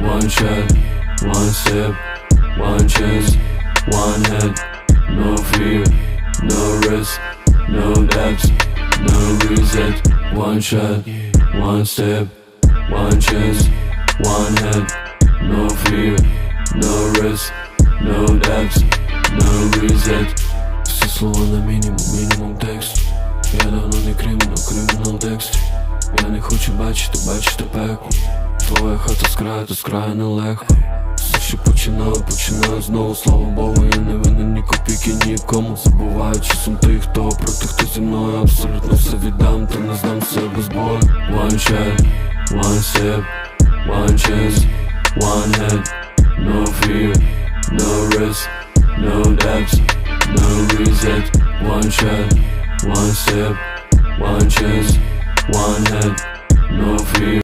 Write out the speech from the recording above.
One shot, one sip, one chance, one head. No fear, no risk, no debts, no reset. One shot, one step, one chance, one head. No fear, no risk, no debts, no reset. Всі слова на мінімум, мінімум тексту. Я давно не кримінал, кримінал текст. Я не хочу бачити, бачити пекло. Твоя хата з краю, то з краю нелегко. Все, що починаю, починаю знову, слава Богу, я не винен ні копійки нікому. Забуваю часом тих, хто проти хто зі мною абсолютно все віддам, та не здам все без бою. One shot, one step, one chance, one head. No fear, no risk, no debts, no reset. One shot, one step, one chance, one head. No fear.